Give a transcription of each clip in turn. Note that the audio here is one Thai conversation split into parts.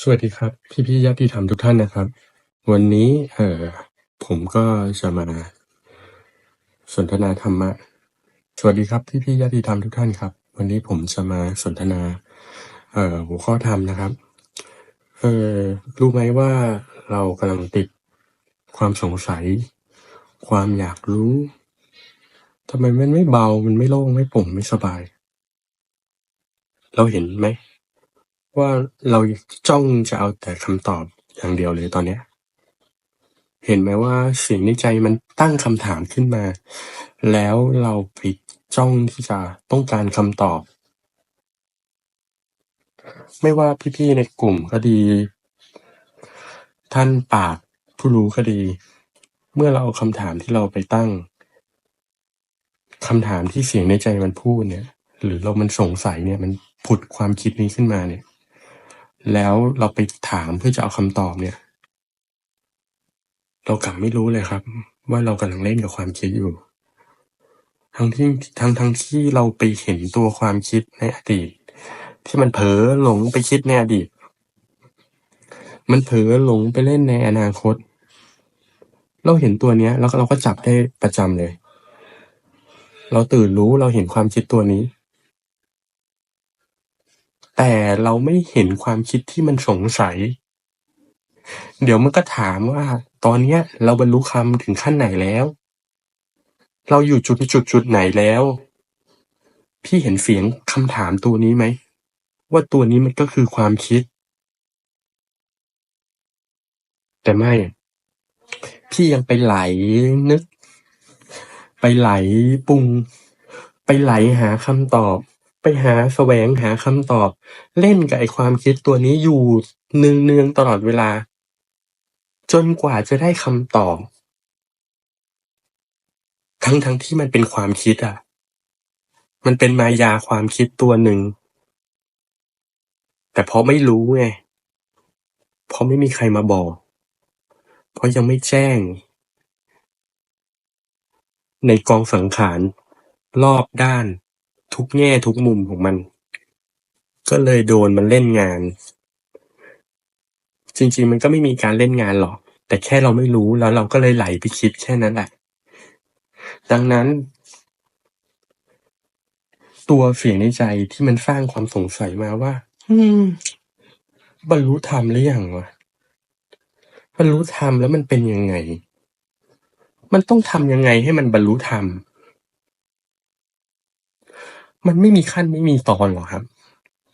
สวัสดีครับ พี่ๆญาติธรรมทุกท่านนะครับ วันนี้เอ่อผมก็จะมาสนทนาธรรมะ สวัสดีครับพี่ๆญาติธรรมทุกท่านครับ วันนี้ผมจะมาสนทนา เอ่อหัวข้อธรรมนะครับเออรู้ไหมว่าเรากำลังติดความสงสัย ความอยากรู้ทำไมมันไม่เบามันไม่โล่งไม่โปร่งไม่สบาย เราเห็นไหม ว่าเราจ้องจะเอาแต่คำตอบอย่างเดียวเลยตอนเนี้ย เห็นไหมว่าเสียงในใจมันตั้งคำถามขึ้นมา แล้วเราไปจ้องที่จะต้องการคำตอบ ไม่ว่าพี่ๆในกลุ่มก็ดี ท่านปราชญ์ผู้รู้ก็ดี เมื่อเราเอาคำถามที่เราไปตั้ง คำถามที่เสียงในใจมันพูดเนี่ย หรือเรามันสงสัยเนี่ย มันผุดความคิดนี้ขึ้นมาเนี่ย แล้วเราไปถามเพื่อจะเอาคำตอบเนี่ย เรากลับไม่รู้เลยครับ ว่าเรากำลังเล่นกับความคิดอยู่ ทั้งที่ทั้งทั้งที่เราไปเห็นตัวความคิดในอดีต ที่มันเผลอหลงไปคิดในอดีต มันเผลอหลงไปเล่นในอนาคต เราเห็นตัวเนี้ย แล้วเราก็จับได้ประจำเลย เราตื่นรู้เราเห็นความคิดตัวนี้ แต่เราไม่เห็นความคิดที่มันสงสัย เดี๋ยวมันก็ถามว่า ตอนเนี้ยเราบรรลุคำถึงขั้นไหนแล้ว เราอยู่จุดจุดจุดไหนแล้ว พี่เห็นเสียงคำถามตัวนี้ไหม ว่าตัวนี้มันก็คือความคิด แต่ไม่ พี่ยังไปไหลนึก ไปไหลปรุง ไปไหลหาคำตอบ ไปหาแสวงหาคำตอบ เล่นกับไอความคิดตัวนี้อยู่เนืองๆตลอดเวลา จนกว่าจะได้คำตอบ ทั้งทั้งที่มันเป็นความคิดอะ มันเป็นมายาความคิดตัวหนึ่ง แต่เพราะไม่รู้ไงเพราะไม่มีใครมาบอก เพราะยังไม่แจ้ง ในกองสังขารรอบด้าน ทุกแง่ทุกมุมของมัน ก็เลยโดนมันเล่นงาน จริง ๆ มันก็ไม่มีการเล่นงานหรอก แต่แค่เราไม่รู้แล้วเราก็เลยไหลไปคิดแค่นั้นแหละ ดังนั้น ตัวเสียงในใจที่มันสร้างความสงสัยมาว่า อืม บรรลุธรรมหรือยังวะบรรลุธรรมแล้วมันเป็นยังไง มันต้องทำยังไงให้มันบรรลุธรรม มันไม่มีขั้นไม่มีตอนหรอกครับ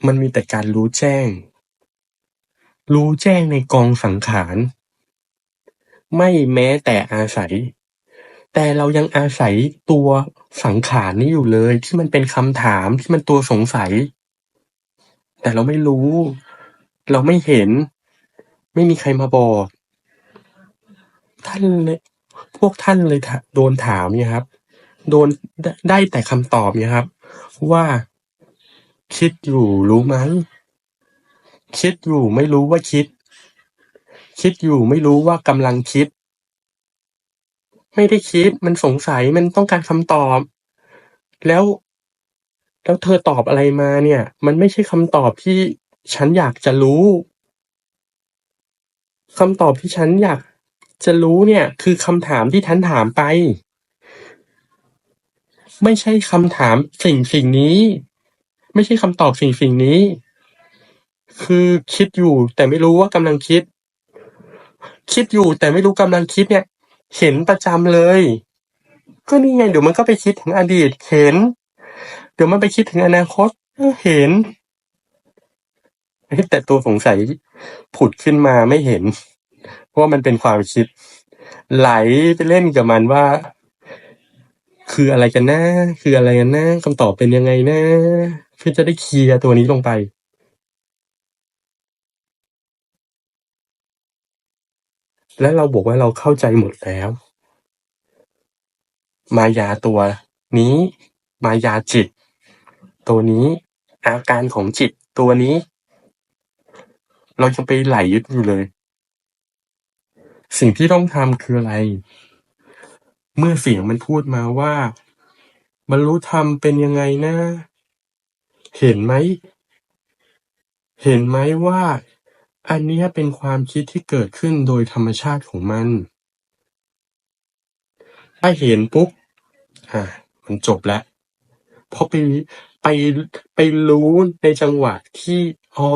มันมีแต่การรู้แจ้ง รู้แจ้งในกองสังขาร ไม่แม้แต่อาศัย แต่เรายังอาศัยตัวสังขารนี้อยู่เลย ที่มันเป็นคำถามที่มันตัวสงสัย แต่เราไม่รู้ เราไม่เห็น ไม่มีใครมาบอก ท่านเลยพวกท่านเลยถาโดนถามเนี่ยครับ โดนได้ได้แต่คำตอบเนี่ยครับ ว่า คิดอยู่รู้ไหมคิดอยู่ไม่รู้ว่าคิด คิดอยู่ไม่รู้ว่ากำลังคิด ไม่ได้คิด มันสงสัย มันต้องการคำตอบ แล้ว แล้วเธอตอบอะไรมาเนี่ย มันไม่ใช่คำตอบที่ฉันอยากจะรู้คำตอบที่ฉันอยากจะรู้เนี่ย คือคำถามที่ฉันถามไป ไม่ใช่คำถามสิ่งสิ่งนี้ ไม่ใช่คำตอบสิ่งสิ่งนี้ คือคิดอยู่แต่ไม่รู้ว่ากำลังคิด คิดอยู่แต่ไม่รู้กำลังคิดเนี่ย เห็นประจำเลย ก็นี่ไงเดี๋ยวมันก็ไปคิดถึงอดีตเห็น เดี๋ยวมันไปคิดถึงอนาคตเออเห็นแต่ตัวสงสัยผุดขึ้นมาไม่เห็น เพราะว่ามันเป็นความคิด ไหลไปเล่นกับมันว่า คืออะไรกันนะ คืออะไรกันนะคำตอบเป็นยังไงนะ เพื่อจะได้เคลียร์ตัวนี้ลงไปและเราบอกว่าเราเข้าใจหมดแล้ว มายาตัวนี้ มายาจิต ตัวนี้ อาการของจิตตัวนี้ เรายังไปไหลยึดอยู่เลย สิ่งที่ต้องทำคืออะไร เมื่อเสียงมันพูดมาว่า บรรลุธรรมเป็นยังไงนะ เห็นไหม เห็นไหมว่าอันเนี้ยเป็นความคิดที่เกิดขึ้นโดยธรรมชาติของมัน ถ้าเห็นปุ๊บ อ่า มันจบแล้ว เพราะไป ไป ไปรู้ในจังหวะที่ อ๋อ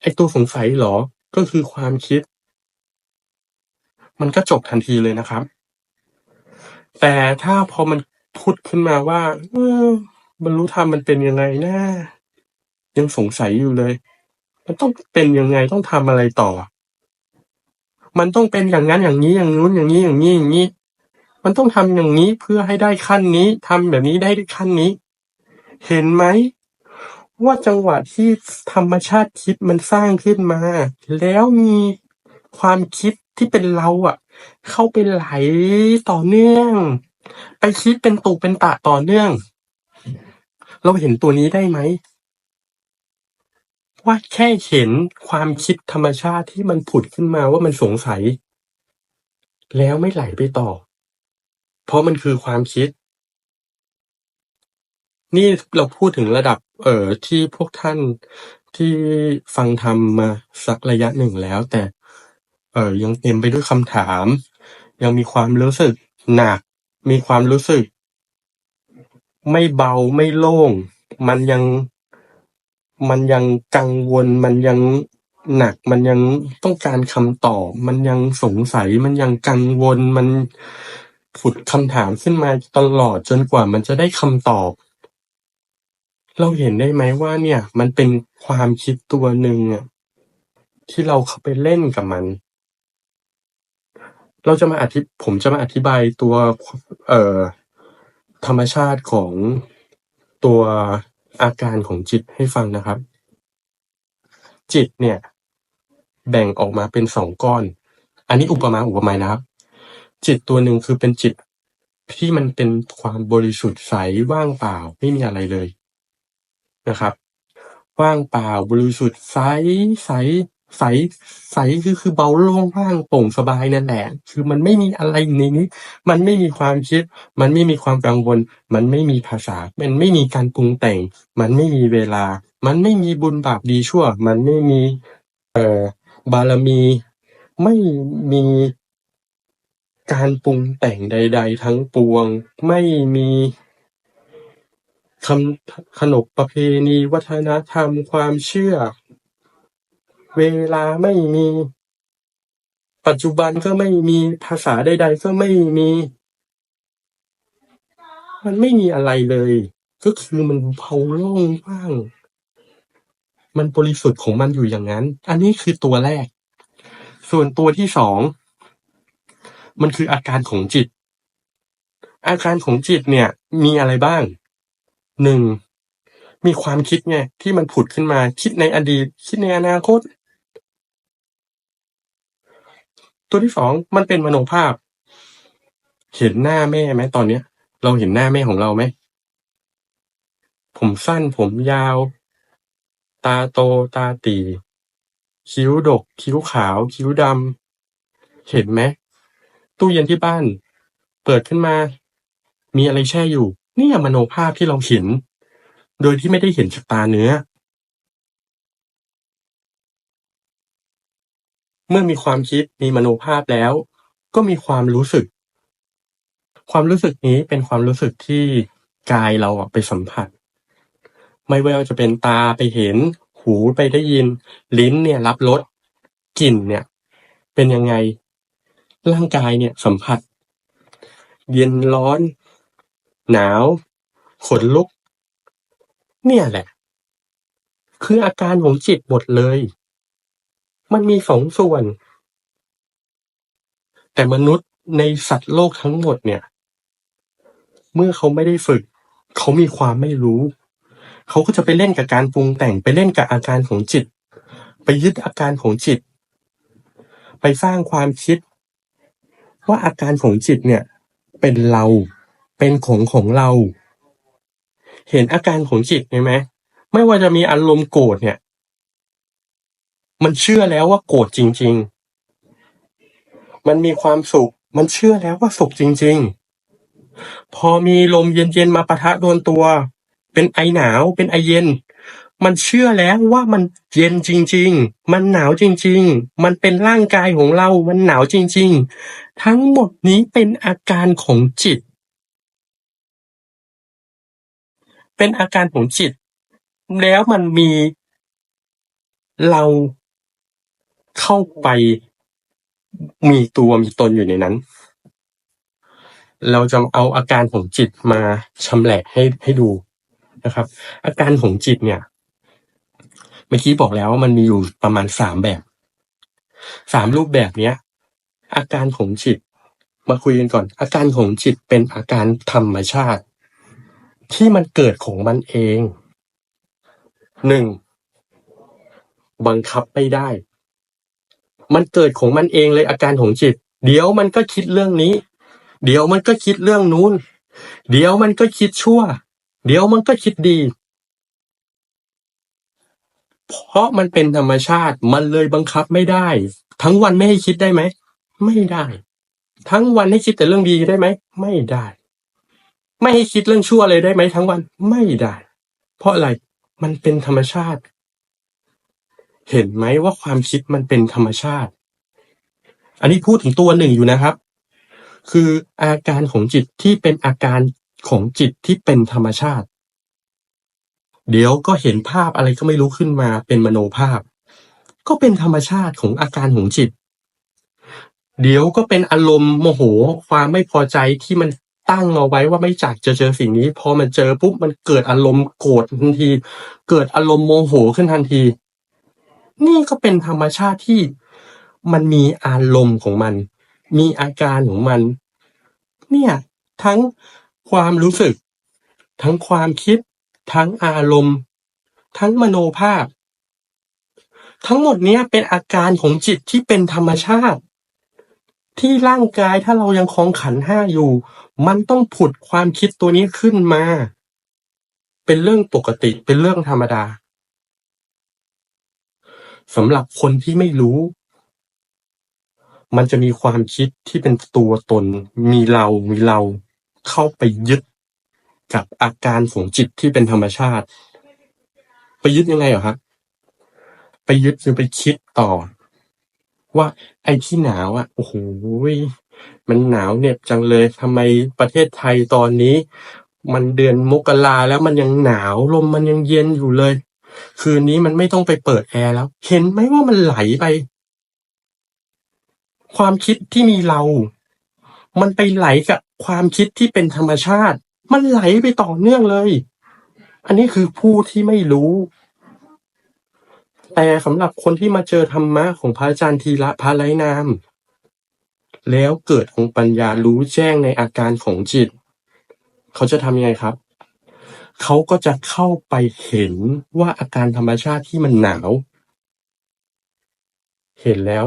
ไอตัวสงสัยเหรอ ก็คือความคิด มันก็จบทันทีเลยนะครับ แต่ถ้าพอมันพุดขึ้นมาว่า เออบรรลุธรรมมันเป็นยังไงนะยังสงสัยอยู่เลย มันต้องเป็นยังไงต้องทำอะไรต่อ มันต้องเป็นอย่างนั้นอย่างนี้อย่างนู้นอย่างนี้อย่างนี้อย่างนี้ มันต้องทำอย่างนี้เพื่อให้ได้ขั้นนี้ทำแบบนี้ได้ขั้นนี้ เห็นไหมว่าจังหวะที่ธรรมชาติคิดมันสร้างขึ้นมา แล้วมีความคิดที่เป็นเราอะ เข้าไปไหลต่อเนื่อง ไปคิดเป็นตุเป็นตะต่อเนื่อง เราเห็นตัวนี้ได้ไหม ว่าแค่เห็นความคิดธรรมชาติที่มันผุดขึ้นมาว่ามันสงสัย แล้วไม่ไหลไปต่อ เพราะมันคือความคิด นี่เราพูดถึงระดับ เอ่อที่พวกท่านที่ฟังธรรมมาสักระยะหนึ่งแล้ว แต่ เอ่อ ยังเต็มไปด้วยคำถาม ยังมีความรู้สึกหนัก มีความรู้สึกไม่เบา ไม่โล่ง มันยัง มันยังกังวล มันยังหนัก มันยังต้องการคำตอบ มันยังสงสัย มันยังกังวล มันผุดคำถามขึ้นมาตลอดจนกว่ามันจะได้คำตอบ เราเห็นได้ไหมว่าเนี่ย มันเป็นความคิดตัวหนึ่งอะ ที่เราเข้าไปเล่นกับมัน เราจะมาอธิผมจะมาอธิบายตัวเอ่อธรรมชาติของตัวอาการของจิตให้ฟังนะครับ จิตเนี่ย แบ่งออกมาเป็นสองก้อน อันนี้อุปมาอุปไมยนะครับ จิตตัวหนึ่งคือเป็นจิตที่มันเป็นความบริสุทธิ์ใสว่างเปล่าไม่มีอะไรเลยนะครับ ว่างเปล่าบริสุทธิ์ใสใส ใสใสคือคือเบาโล่งว่างโปร่งสบายนั่นแหละคือมันไม่มีอะไรในนี้ มันไม่มีความคิด มันไม่มีความกังวล มันไม่มีภาษา มันไม่มีการปรุงแต่ง มันไม่มีเวลา มันไม่มีบุญบาปดีชั่ว มันไม่มีเอ่อบารมี ไม่มีการปรุงแต่งใด ๆ ทั้งปวง ไม่มีคำขนบประเพณี วัฒนธรรม ความเชื่อ เวลาไม่มี ปัจจุบันก็ไม่มีภาษาใดๆก็ไม่มี มันไม่มีอะไรเลย ก็คือมันเบาโล่งว่าง มันบริสุทธิ์ของมันอยู่อย่างนั้น อันนี้คือตัวแรก ส่วนตัวที่สอง มันคืออาการของจิต อาการของจิตเนี่ย มีอะไรบ้างหนึ่งมีความคิดไงที่มันผุดขึ้นมา คิดในอดีต คิดในอนาคต ตัวที่สองมันเป็นมโนภาพ เห็นหน้าแม่ไหมตอนเนี้ย เราเห็นหน้าแม่ของเราไหมผมสั้นผมยาว ตาโตตาตี คิ้วดก คิ้วขาว คิ้วดำเห็นไหมตู้เย็นที่บ้าน เปิดขึ้นมา มีอะไรแช่อยู่ นี่ยมโนภาพที่เราเห็น โดยที่ไม่ได้เห็นจากตาเนื้อ เมื่อมีความคิดมีมโนภาพแล้ว ก็มีความรู้สึก ความรู้สึกนี้เป็นความรู้สึกที่กายเราอะไปสัมผัส ไม่ว่าจะเป็นตาไปเห็น หูไปได้ยิน ลิ้นเนี่ยรับรสกลิ่นเนี่ย เป็นยังไงร่างกายเนี่ยสัมผัส เย็นร้อน หนาวขนลุก เนี่ยแหละ คืออาการของจิตหมดเลย มันมีสองส่วน แต่มนุษย์ในสัตว์โลกทั้งหมดเนี่ย เมื่อเขาไม่ได้ฝึก เขามีความไม่รู้ เขาก็จะไปเล่นกับการปรุงแต่งไปเล่นกับอาการของจิต ไปยึดอาการของจิต ไปสร้างความคิด ว่าอาการของจิตเนี่ย เป็นเราเป็นของของเรา เห็นอาการของจิตไหมไม่ว่าจะมีอารมณ์โกรธเนี่ย มันเชื่อแล้วว่าโกรธจริง ๆ มันมีความสุข มันเชื่อแล้วว่าสุขจริง ๆ พอมีลมเย็นๆมาปะทะโดนตัว เป็นไอหนาวเป็นไอเย็น มันเชื่อแล้วว่ามันเย็นจริง ๆ มันหนาวจริง ๆ มันเป็นร่างกายของเรา มันหนาวจริง ๆ ทั้งหมดนี้เป็นอาการของจิต เป็นอาการของจิต แล้วมันมีเรา เข้าไปมีตัวมีตนอยู่ในนั้น เราจะเอาอาการของจิตมาชำแหละให้ให้ดูนะครับ อาการของจิตเนี่ย เมื่อกี้บอกแล้วว่ามันมีอยู่ประมาณสามแบบสามรูปแบบเนี้ย อาการของจิต มาคุยกันก่อน อาการของจิตเป็นอาการธรรมชาติ ที่มันเกิดของมันเองหนึ่งบังคับไม่ได้ มันเกิดของมันเองเลยอาการของจิต เดี๋ยวมันก็คิดเรื่องนี้ เดี๋ยวมันก็คิดเรื่องนู้น เดี๋ยวมันก็คิดชั่ว เดี๋ยวมันก็คิดดี เพราะมันเป็นธรรมชาติมันเลยบังคับไม่ได้ ทั้งวันไม่ให้คิดได้ไหม ไม่ได้ ทั้งวันให้คิดแต่เรื่องดีได้ไหม ไม่ได้ ไม่ให้คิดเรื่องชั่วเลยได้ไหมทั้งวันไม่ได้ เพราะอะไรมันเป็นธรรมชาติ เห็นไหมว่าความคิดมันเป็นธรรมชาติ อันนี้พูดถึงตัวหนึ่งอยู่นะครับ คืออาการของจิตที่เป็นอาการของจิตที่เป็นธรรมชาติ เดี๋ยวก็เห็นภาพอะไรก็ไม่รู้ขึ้นมาเป็นมโนภาพ ก็เป็นธรรมชาติของอาการของจิต เดี๋ยวก็เป็นอารมณ์โมโหความไม่พอใจที่มันตั้งเอาไว้ว่าไม่จากจะเจอสิ่งนี้ พอมันเจอปุ๊บมันเกิดอารมณ์โกรธทันที เกิดอารมณ์โมโหขึ้นทันที นี่ก็เป็นธรรมชาติที่มันมีอารมณ์ของมัน มีอาการของมัน เนี่ย ทั้งความรู้สึก ทั้งความคิด ทั้งอารมณ์ ทั้งมโนภาพ ทั้งหมดเนี้ยเป็นอาการของจิตที่เป็นธรรมชาติ ที่ร่างกายถ้าเรายังคลองขันห้าอยู่ มันต้องผุดความคิดตัวนี้ขึ้นมา เป็นเรื่องปกติเป็นเรื่องธรรมดา สำหรับคนที่ไม่รู้ มันจะมีความคิดที่เป็นตัวตน มีเรา มีเราเข้าไปยึดกับอาการของจิตที่เป็นธรรมชาติ ไปยึดยังไงเหรอครับไปยึดคือไปคิดต่อ ว่าไอ้ที่หนาวอะโอ้โหมันหนาวเหน็บจังเลยทำไมประเทศไทยตอนนี้ มันเดือนมกราแล้วมันยังหนาวลมมันยังเย็นอยู่เลย คืนนี้มันไม่ต้องไปเปิดแอร์แล้ว เห็นไหมว่ามันไหลไป ความคิดที่มีเรา มันไปไหลกับความคิดที่เป็นธรรมชาติ มันไหลไปต่อเนื่องเลย อันนี้คือผู้ที่ไม่รู้ แต่สำหรับคนที่มาเจอธรรมะของพระอาจารย์ทีละพระไรนาม แล้วเกิดองค์ปัญญารู้แจ้งในอาการของจิต เขาจะทำยังไงครับ เขาก็จะเข้าไปเห็นว่าอาการธรรมชาติที่มันหนาว เห็นแล้ว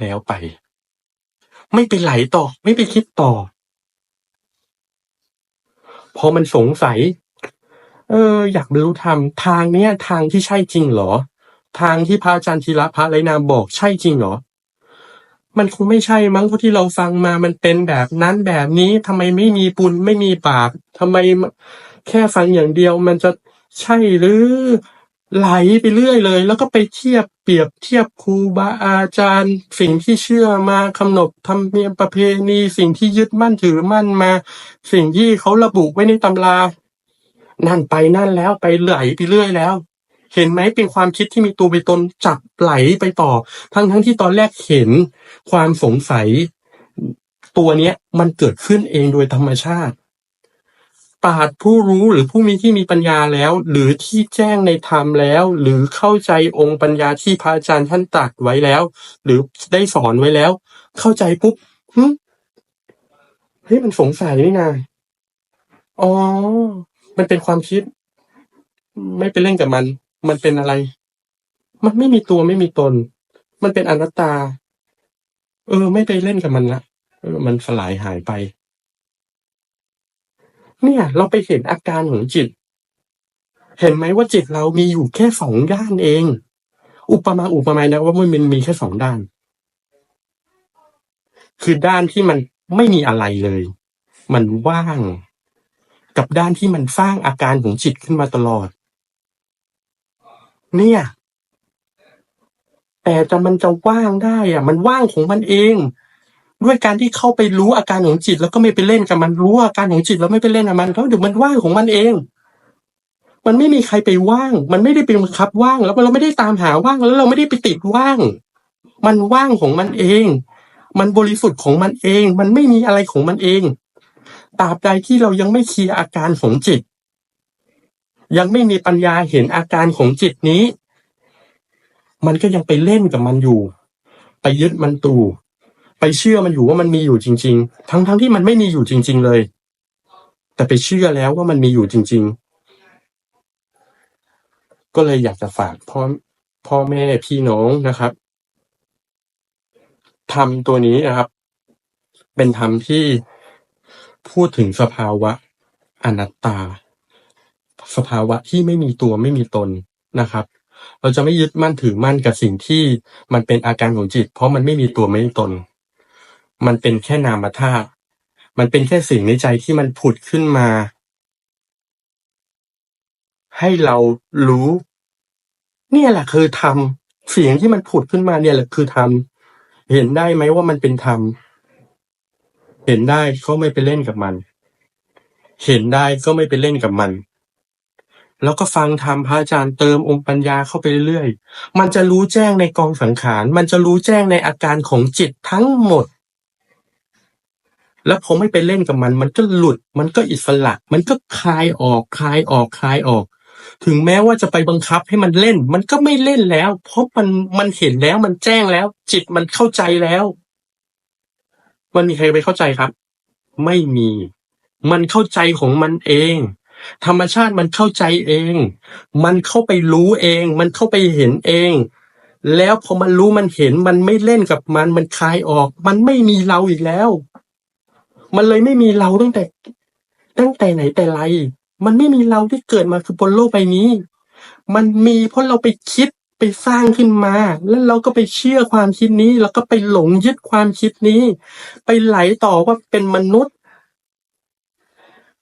แล้วไป ไม่ไปไหลต่อ ไม่ไปคิดต่อ พอมันสงสัย เออ อยากรรลุธรรมทางเนี้ย ทางที่ใช่จริงเหรอ ทางที่พระอาจารย์ธีระพระไรนามบอกใช่จริงเหรอ มันคงไม่ใช่มั้งเพราะที่เราฟังมามันเป็นแบบนั้นแบบนี้ทำไมไม่มีบุญไม่มีบาปทำไมแค่ฟังอย่างเดียวมันจะใช่หรือไหลไปเรื่อยเลย แล้วก็ไปเทียบเปรียบเทียบครูบาอาจารย์ สิ่งที่เชื่อมาคำนบธรรมเนียมประเพณีสิ่งที่ยึดมั่นถือมั่นมา สิ่งที่เขาระบุไว้ในตำรา นั่นไปนั่นแล้วไปไหลไปเรื่อยแล้ว เห็นไหมเป็นความคิดที่มีตัวเป็นตนจับไหลไปต่อ ทั้งทั้งที่ตอนแรกเห็นความสงสัย ตัวเนี้ยมันเกิดขึ้นเองโดยธรรมชาติปราชญ์ผู้รู้หรือผู้มีที่มีปัญญาแล้ว หรือที่แจ้งในธรรมแล้ว หรือเข้าใจองค์ปัญญาที่พระอาจารย์ท่านตรัสไว้แล้ว หรือได้สอนไว้แล้ว เข้าใจปุ๊บหึเฮ้ยมันสงสัยนี่นาอ๋อ มันเป็นความคิด ไม่ไปเล่นกับมัน มันเป็นอะไร มันไม่มีตัวไม่มีตน มันเป็นอนัตตา เออ ไม่ไปเล่นกับมันละเออมันสลายหายไป เนี่ย เราไปเห็นอาการของจิต เห็นไหมว่าจิตเรามีอยู่แค่สองด้านเอง อุปมาอุปไมยนะว่ามันมีแค่สองด้าน คือด้านที่มันไม่มีอะไรเลย มันว่าง กับด้านที่มันสร้างอาการของจิตขึ้นมาตลอด เนี่ย แต่จะมันจะว่างได้อะมันว่างของมันเอง ด้วยการที่เข้าไปรู้อาการของจิต แล้วก็ไม่ไปเล่นกับมันรู้อาการของจิตแล้วไม่ไปเล่นกับมันเพราะเดี๋ยวมันว่างของมันเอง มันไม่มีใครไปว่าง มันไม่ได้เป็นบังคับว่างแล้วเราไม่ได้ตามหาว่างแล้วเราไม่ได้ไปติดว่าง มันว่างของมันเอง มันบริสุทธิ์ของมันเอง มันไม่มีอะไรของมันเองตราบใดที่เรายังไม่เคลียร์อาการของจิต ยังไม่มีปัญญาเห็นอาการของจิตนี้ มันก็ยังไปเล่นกับมันอยู่ ไปยึดมันตู่ไปเชื่อมันอยู่ว่ามันมีอยู่จริง ๆ ทั้งๆที่มันไม่มีอยู่จริง ๆ เลย แต่ไปเชื่อแล้วว่ามันมีอยู่จริง ๆ ก็เลยอยากจะฝากพ่อพ่อแม่พี่น้องนะครับทำตัวนี้นะครับ เป็นธรรมที่พูดถึงสภาวะอนัตตา สภาวะที่ไม่มีตัวไม่มีตนนะครับ เราจะไม่ยึดมั่นถือมั่นกับสิ่งที่มันเป็นอาการของจิต เพราะมันไม่มีตัวไม่มีตน มันเป็นแค่นามธาตุมันเป็นแค่สิ่งในใจที่มันผุดขึ้นมา ให้เรารู้ เนี่ยแหละคือธรรมเสียงที่มันผุดขึ้นมาเนี่ยแหละคือธรรมเห็นได้ไหมว่ามันเป็นธรรมเห็นได้ก็ไม่ไปเล่นกับมัน เห็นได้ก็ไม่ไปเล่นกับมัน แล้วก็ฟังธรรมพระอาจารย์เติมองค์ปัญญาเข้าไปเรื่อยๆ มันจะรู้แจ้งในกองสังขาร มันจะรู้แจ้งในอาการของจิตทั้งหมด แล้วพอไม่ไปเล่นกับมัน มันก็หลุด มันก็อิสระ มันก็คลายออก คลายออก คลายออก ถึงแม้ว่าจะไปบังคับให้มันเล่น มันก็ไม่เล่นแล้ว เพราะมัน มันเห็นแล้ว มันแจ้งแล้ว จิตมันเข้าใจแล้ว มันมีใครไปเข้าใจครับ ไม่มี มันเข้าใจของมันเอง ธรรมชาติมันเข้าใจเอง มันเข้าไปรู้เอง มันเข้าไปเห็นเอง แล้วพอมันรู้มันเห็นมันไม่เล่นกับมัน มันคลายออก มันไม่มีเราอีกแล้ว มันเลยไม่มีเราตั้งแต่ ตั้งแต่ไหนแต่ไร มันไม่มีเราที่เกิดมาคือบนโลกใบนี้ มันมีเพราะเราไปคิดไปสร้างขึ้นมา แล้วเราก็ไปเชื่อความคิดนี้ แล้วก็ไปหลงยึดความคิดนี้ ไปไหลต่อว่าเป็นมนุษย์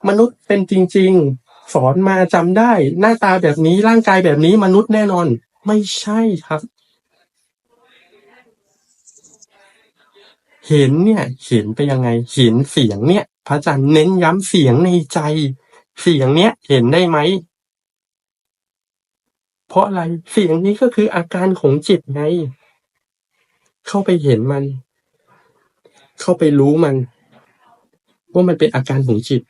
มนุษย์เป็นจริง ๆ สอนมาจำได้ หน้าตาแบบนี้ร่างกายแบบนี้มนุษย์แน่นอน ไม่ใช่ครับ เห็นเนี่ย เห็นไปยังไง เห็นเสียงเนี่ย พระอาจารย์เน้นย้ำเสียงในใจ เสียงเนี้ย เห็นได้ไหมเพราะอะไรเสียงนี้ก็คืออาการของจิตไง เข้าไปเห็นมัน เข้าไปรู้มัน ว่ามันเป็นอาการของจิต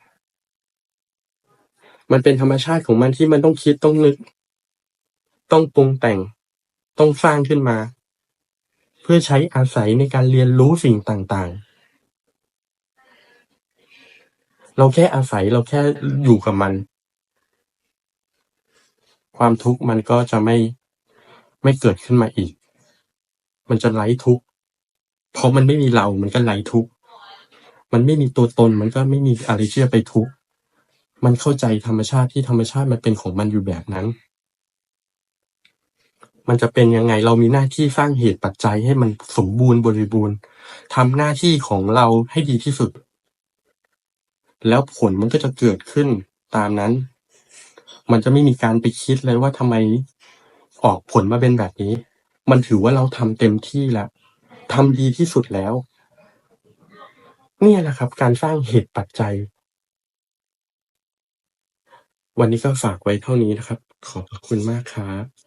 มันเป็นธรรมชาติของมันที่มันต้องคิดต้องนึก ต้องปรุงแต่ง ต้องสร้างขึ้นมา เพื่อใช้อาศัยในการเรียนรู้สิ่งต่างๆ เราแค่อาศัยเราแค่อยู่กับมัน ความทุกข์มันก็จะไม่ไม่เกิดขึ้นมาอีก มันจะไร้ทุกข์ เพราะมันไม่มีเรา มันก็ไร้ทุกข์ มันไม่มีตัวตน มันก็ไม่มีอะไรที่จะไปทุกข์ มันเข้าใจธรรมชาติที่ธรรมชาติมันเป็นของมันอยู่แบบนั้น มันจะเป็นยังไงเรามีหน้าที่สร้างเหตุปัจจัยให้มันสมบูรณ์บริบูรณ์ทำหน้าที่ของเราให้ดีที่สุด แล้วผลมันก็จะเกิดขึ้นตามนั้น มันจะไม่มีการไปคิดเลยว่าทำไมออกผลมาเป็นแบบนี้ มันถือว่าเราทำเต็มที่แล้วทำดีที่สุดแล้ว เนี่ยแหละครับ การสร้างเหตุปัจจัย วันนี้ก็ฝากไว้เท่านี้นะครับ ขอบพระคุณมากครับ